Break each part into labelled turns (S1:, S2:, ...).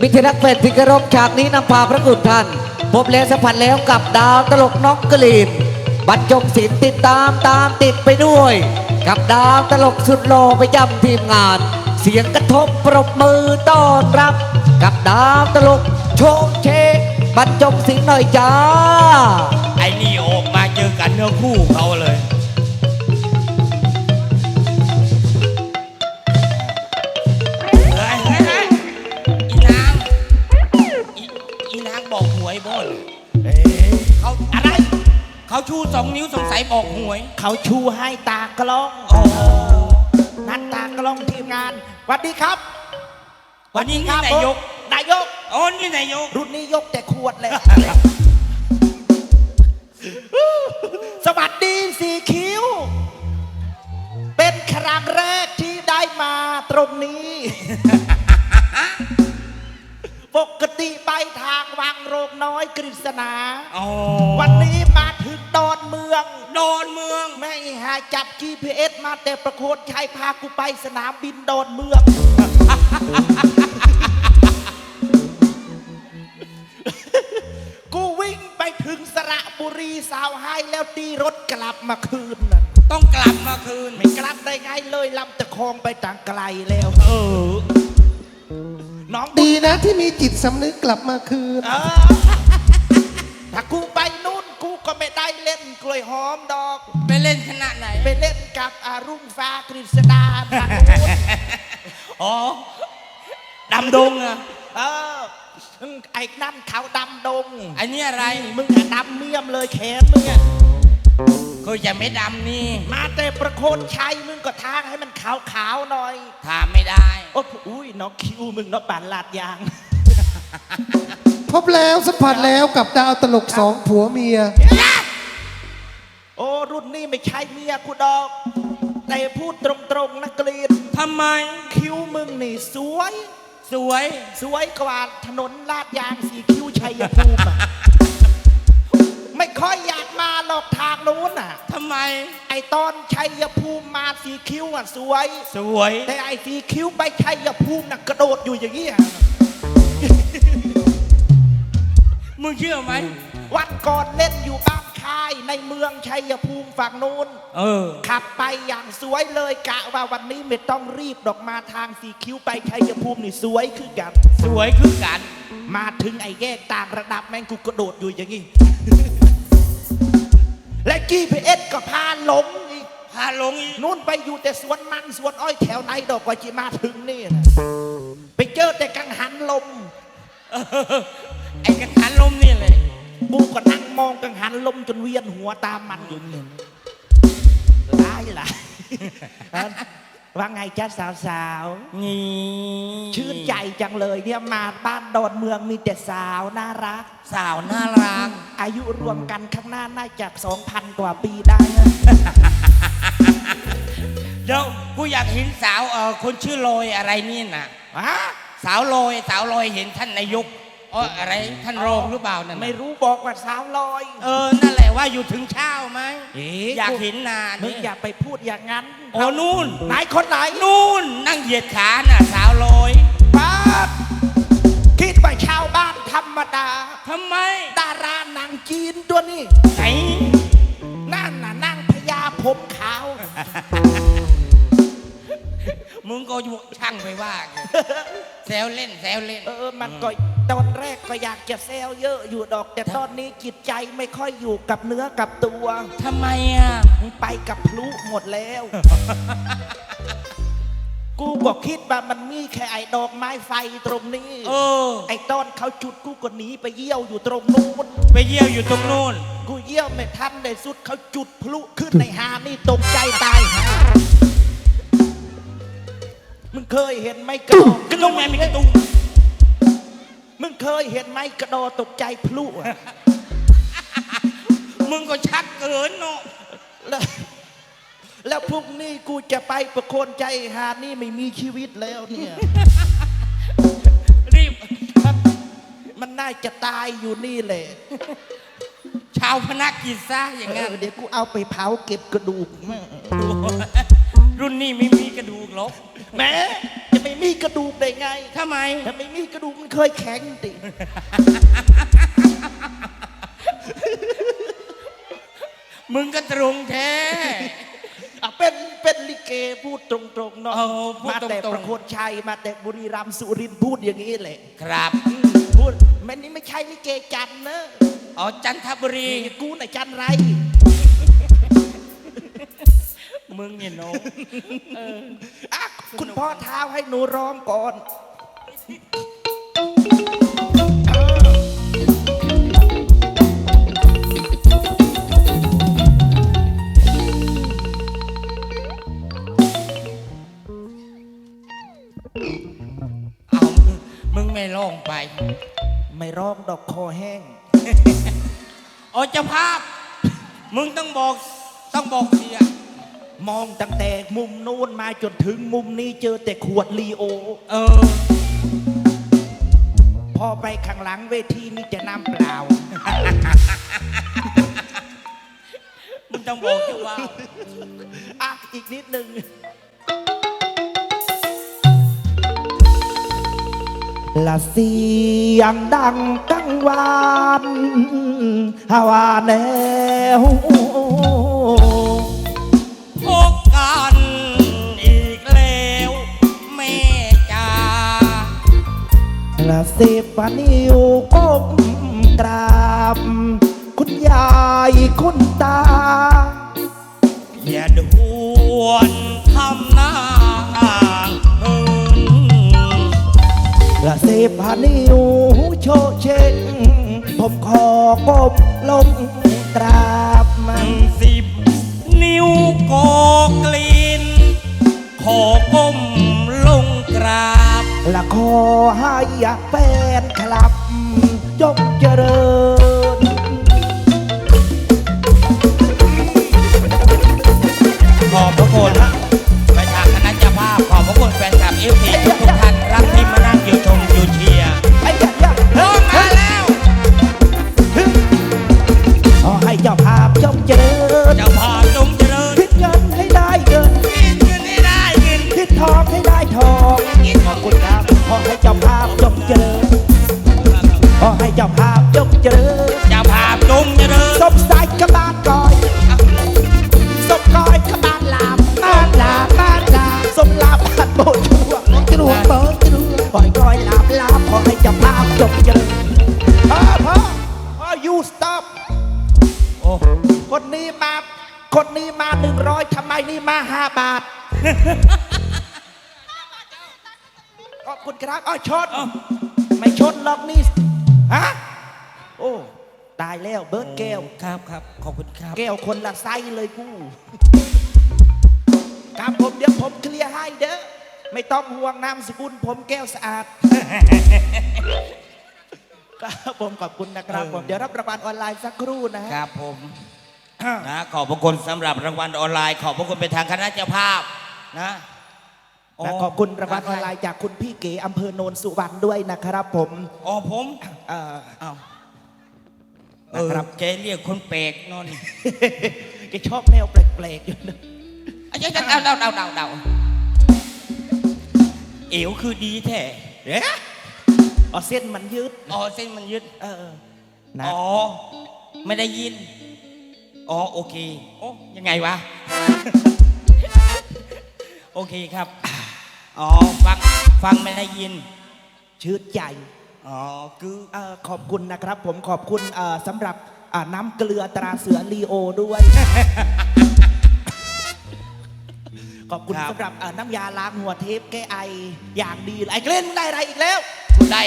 S1: มิตรนักเป็ดที่เคารพฉากนี้นำพาพระคุณท่านพบแล้วสัมผัสแล้วกับดาวตลกน้องกลีนบรรจงศิลติดตามตามติดไปด้วย กับดาวตลกสุดโลไประจำทีมงาน เสียงกระทบปรบมือต้อนรับ กับดาวตลกโชว์เชกบรรจงศิลหน่อยจ้า
S2: ไอ้นี่ออกมาเจอกันเนื้อคู่เขาเลย เขาชูสองนิ้วสงสัยบอกหวย
S3: เขาชูให้ตากล้อง
S2: โอ้
S3: นัดตากล้องทีมงานสวัสดีครับ
S2: วันนี้นี่นายก
S3: นายก
S2: โอ้นี่นายก
S3: รุ่นนี้ยกแต่ขวดเลย สวัสดีสีคิ้ว เป็นครั้งแรกที่ได้มาตรงนี้ ปกติไปทางวังโรงน้อยกฤษณา
S2: อ๋อ
S3: วันนี้มาถึงดอนเมือง
S2: โดนเมือง
S3: แม่หาจับ GPS มาแต่ประโคนชัยพากูไปสนามบินดอนเมือง กูวิ่งไปถึงสระบุรีสาวไฮแล้วตีรถกลับมาคืนนั่น
S2: ต้องกลับมาคืน
S3: ไม่กลับได้ไงเลยลำตะคองไปต่างไกลแล้ว
S2: เออ
S3: น้อง
S4: ดีนะที่มีจิตสำนึกกลับมาคืน
S3: เออถ้ากูไปนู่นกูก็ไม่ได้เล่นกล้วยหอมดอก
S2: ไปเล่นขนาดไหน
S3: ไปเล่นกับอารุ่งฟ้ากฤษดาทางนู้น
S2: อ๋อดำดงอะ
S3: เออไอ้นั่นเขาดำดง
S2: อันนี้อะไร
S3: มึงอะดำเมี่ยมเลยแขนมึงอะ
S2: ก็จะไม่ดำนี่
S3: มาแต่ประโคนชัยมึงก็ทางให้มันขาวขาวๆหน่อย
S2: ถามไม่ได้
S3: โอ้อุ้ยน้องคิวมึงเนาะป่านลาดยาง
S4: พบแล้วสัมผัสแล้วกับดาวตลกสองผัวเมีย
S3: โอ้รุ่นนี้ไม่ใช่เมียกูดอก แต่พูดตรงๆนะกรีน
S2: ทำไม
S3: คิวมึงนี่สวย
S2: สวย
S3: สวยกว่าถนนลาดยางสีคิ้วชัยภูมิอะ ไม่ค่อยอยากมาหรอกทางนู้นอะ
S2: ทำไม
S3: ไอตอนชัยภูมิมาสีคิ้วอะสวย
S2: สวย
S3: แต่ไอสีคิ้วไปชัยภูมิน่ะกระโดดอยู่อย่างนี้ย
S2: มึงเชื่อไหม
S3: วันก่อนเล่นอยู่บ้านค่ายในเมืองชัยภูมิฝั่งนู้น
S2: เออ
S3: ขับไปอย่างสวยเลยกะว่าวันนี้ไม่ต้องรีบดอกมาทางสีคิ้วไปชัยภูมินี่สวยคือกัน
S2: สวยคือกัน
S3: มาถึงไอ้แยกต่างระดับแม่งกูกระโดดอยู่อย่างนี้ และ GPS ก็พาหลงอีก
S2: พาลงอีก
S3: นู่นไปอยู่แต่สวนมันสวนอ้อยแถวไหนดอกกว่าจะมาถึงนี่นะไปเจอแต่กังหันลม
S2: เออไอ้กระขันลมนี่เลย
S3: กูก็นั่งมองกังหันลมจนเวียนหัวตามมันอยู่นี่ร้ายล่ะ ว่าไงจ้าสาวสาวๆ
S2: นี่
S3: ชื่นใจจังเลยเนี่ยมาบ้านดอนเมืองมีแต่สาวน่ารัก
S2: สาวน่ารัก
S3: อายุรวมกันข้างหน้าน่าจะ2,000กว่าปีได้นะ
S2: เดี๋ยวกูอยากเห็นสาวเออคนชื่อลอยอะไรนี่น่ะ
S3: ฮะ
S2: สาวลอยสาวลอยเห็นท่านนายกเอออะไรท่านรองหรือเปล่านั่นน่ะ
S3: ไม่รู้บอกว่าสาวลอย
S2: เออ นั่นแหละว่าอยู่ถึงเช้าไหม
S3: เอ๊ะ
S2: อยากเห็นนาน
S3: มึงอย่าไปพูดอย่างนั้น
S2: โอ้นู่น
S3: ไหนคนไหน
S2: นู่น นั่งเหยียดขาน่ะสาวลอย
S3: ป้าดคิดว่าชาวบ้านธรรมดา
S2: ทำไม
S3: ดาราหนังจีนตัวนี้
S2: ไหน
S3: นั่นน่ะนั่งพญาผมขาว
S2: มึงก็ช่างไปว่ากันแซวเล่นแซวเล่น
S3: เออ มันก็ ตอนแรกก็อยากจะแซวเยอะอยู่ดอก แต่ตอนนี้จิตใจไม่ค่อยอยู่กับเนื้อกับตัว
S2: ทำไมอะ
S3: ไปกับพลุหมดแล้ว กูก็คิดว่ามันมีแค่ไอ้ดอกไม้ไฟตรงนี้
S2: เออ
S3: ไอ้ตอนเขาจุดกูก็หนีไปเยี่ยวอยู่ตรงนู้น
S2: ไปเยี่ยวอยู่ตรงนู่น
S3: กูเยี่ยวไม่ทันในสุดเขาจุดพลุขึ้นในหานี่ตกใจตายหามึงเคยเห็นไหมกระโดด
S2: กระตุ้งแม่มีกระตุ้ง
S3: มึงเคยเห็นไหมกระโดดตกใจพลุอะ
S2: มึงก็ชักเกินเนาะ
S3: แล้วแล้วพรุ่งนี้กูจะไปประโคนใจหานี่ไม่มีชีวิตแล้วเนี่ย
S2: รีบ
S3: มันน่าจะตายอยู่นี่แหละ
S2: ชาวพนักกิจซะอย่างงั้น
S3: เออเดี๋ยวกูเอาไปเผาเก็บกระดูกแม่
S2: รุ่นนี้ไม่มีกระดูกหรอก
S3: แหม่จะ ไม่มีกระดูกได้ไง
S2: ทำไม
S3: ถ้าไม่มีกระดูกมันเคยแข็งติ
S2: มึงก็ตรงแท้
S3: อะเป็นเป็นลิเกพูดตรงๆเนาะ
S2: เออพูด
S3: มาแต่
S2: ตรงๆ
S3: ประโคนชัยมาแต่บุรีรัมย์สุรินทร์พูดอย่างนี้แหละ
S2: ครับ
S3: พูดแม่นี่ไม่ใช่ลิเกจันทร์นะ
S2: อ๋อจันทบุรี
S3: นี่กูน่ะจันไร
S2: มึงเนี่ยโน
S3: อะ คุณพ่อเท้าให้หนูร้องก่อน
S2: เอามึงไม่ร้องไป
S3: ไม่ร้องดอกคอแห้ง
S2: อ๋อเจ้าภาพ มึงต้องบอกต้องบอกเสีย
S3: มองตั้งแต่มุมนู้นมาจนถึงมุมนี้เจอแต่ขวดลีโอ
S2: เออ
S3: พอไปข้างหลังเวทีนี่จะน้ำเปล่า
S2: มึงต้องบอกเจ้าภาพ
S3: อะ อีกนิดหนึ่งละเสียงดังกังวานฮาวาแนว สิบปนิ้วก้มกราบ คุณยายคุณตา
S2: อย่าด่วนทำหน้าห่าง
S3: ละสิบนิ้วโชเช็งผมขอก้มลงกราบมัน
S2: สิบนิ้วกอกลินขอก้มลงก
S3: และขอให้แฟนคลับจงเจริญ จรวดกอยกอยลามลามขอให้เจ้าภาพจงเจริญพ่อพ่อพ่อ you stop
S2: โอ้
S3: คนนี้มา คนนี้มาหนึ่งร้อยทำไมนี่มาห้าบาทขอบคุณครับอ๋อชนไม่ชนหรอกนี่ฮะโอ้ตายแล้วเบิร์ดแก้ว
S2: ครับครับขอบคุณครับ
S3: แก้วคนละไซส์เลยกูครับผมเดี๋ยวผมเคลียร์ให้เด้อ ไม่ต้องห่วงนามสกุลผมแก้วสะอาด ครับผมขอบคุณนะครับ ผมเดี๋ยวรับรางวัลออนไลน์สักครู่นะฮะ
S2: ครับผมนะขอบพระคุณสำหรับรางวัลออนไลน์ ขอบพระคุณไปทางคณะเจ้าภาพนะโและ
S3: ขอบคุณรางวัลออนไลน์จากคุณพี่เก๋อำเภอโนนสุวรรณด้วยนะครับ ผม
S2: อ๋อผม
S3: เอ่อ
S2: อ้าวเอ
S3: นะ
S2: อ
S3: ครับ
S2: แกเรียกคนแปลกนอน
S3: แกชอบแนวแปลกๆอยู่นะ
S2: อาจารย์เดาเดาเดาเดาเดา เอวคือดีแท้
S3: เอ๊ะอ๋อเส้นมันยืด
S2: อ๋อเส้นมันยึด
S3: เออนะ
S2: อ๋อไม่ได้ยิน อ๋อโอเค โอ้ยังไงวะ โอเคครับ อ๋อฟังฟังไม่ได้ยิน
S3: ชืดใจ
S2: อ๋อคือ
S3: เอ่อขอบคุณนะครับ ผมขอบคุณเอ่อสำหรับอ่าน้ำเกลือตราเสือลีโอด้วย ขอบคุณ
S2: ครับ
S3: สำหรับเอ่อน้ำยาล้างหัวเทปแก้ไออย่างดีเลยไอ้เกล่นมึงได้อะไรอีกแล้ว
S2: คุณได้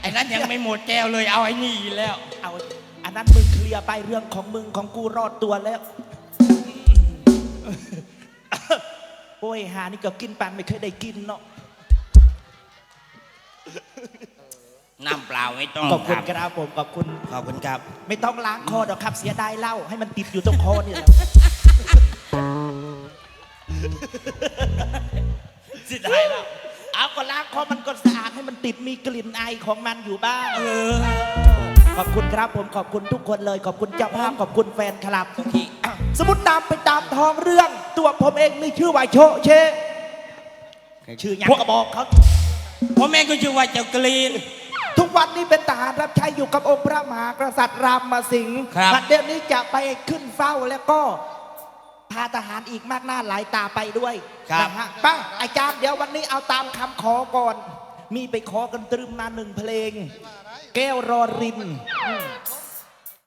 S2: ไอ้นั้นยังไม่หมดแก้วเลยเอาไอ้นี่แล้ว
S3: เอาอันนั้นมึงเคลียร์ไปเรื่องของมึงของกูรอดตัวแล้ว โอ้ยหานี่ก็กินปันไม่เคยได้กินเนาะ
S2: น้ำเปล่าไม่ต้อง
S3: ขอบคุณ
S2: ค
S3: ครับรับผมขอบคุณ
S2: ขอบคุณครับ
S3: ไม่ต้องล้างคอหรอกครับเสียดายเหล้าให้มันติดอยู่ตรงคอนี่แหละ
S2: เสิได้แล้ว
S3: เอาก็ล้างคอมันก็สะอาดให้มันติดมีกลิ่นไอของมันอยู่บ้าง
S2: เออ
S3: ขอบคุณครับผมขอบคุณทุกคนเลย ขอบคุณเจ้าภาพขอบคุณแฟนคลับ
S2: โอเค
S3: สมมติตามไปตามทองเรื่อง ตัวผมเองมีชื่อว่าโชเช ชื่อหยังก็บอกเขา
S2: พ่อแม่ก็ชื่อว่าเจ้ากรีน
S3: ทุกวันนี้เป็นทหารรับใช้อยู่กับองค์พระมหากษัตริย์รามสิงห์
S2: ครับ
S3: บัดเดี๋ยวนี้จะไปขึ้นเฝ้าแล้วก็พาทหารอีกมากหน้าหลายตาไปด้วย
S2: ครับ
S3: นะฮะป้าอาจารย์เดี๋ยววันนี้เอาตามคำขอก่อน มีไปขอกันตรึมมาหนึ่งเพลง แก้วรอรินอืม